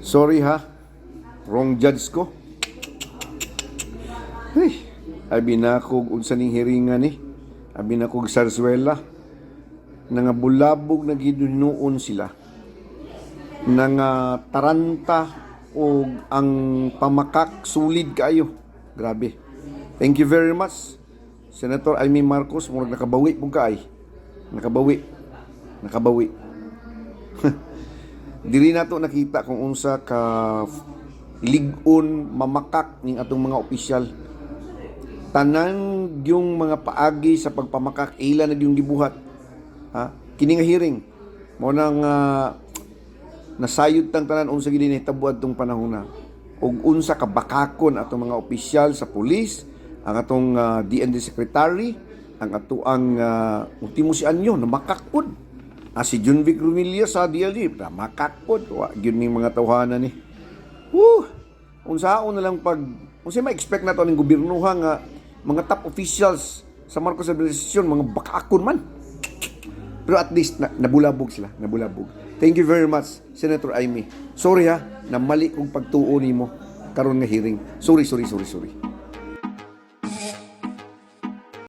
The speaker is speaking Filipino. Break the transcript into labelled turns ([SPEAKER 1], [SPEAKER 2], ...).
[SPEAKER 1] Sorry ha. Wrong judge ko. Hey, abi na kog unsa ning hiringan ni. Abi na kog sarswela. Nangabulabog na ginunoon sila. Nang taranta o ang pamakak sulid kayo. Grabe. Thank you very much. Senator Amy Marcos, murag nakabawi pug kaay. Nakabawi. Nakabawi. Dili nato nakita kung unsa ka ligon mamakak ning atong mga opisyal. Tanan yung mga paagi sa pagpamakak ila na yung gibuhat. Ha? Kini nga hearing mo nang ah, nasayod tang tanan unsa gid ni tabuad tong panahon na. Ug unsa ka bakakon atong mga opisyal sa pulis, ang atong ah, DND secretary, ang ato ang uh, ultimo si anyo na makakpod. Ah, si Junvic Rumilla sa DLD, na makakpod. Wa gyud ning mga tawhanan ni. Woo! Unsaon na lang pag unsa ma-expect nato ning gobyernoha nga mga top officials sa Marcos administration mga bakakon man. Pero at least na, nabulabog sila, nabulabog. Thank you very much, Senator Amy. Sorry ha, na mali kong pagtuo nimo karon nga hearing. Sorry, sorry, sorry, sorry.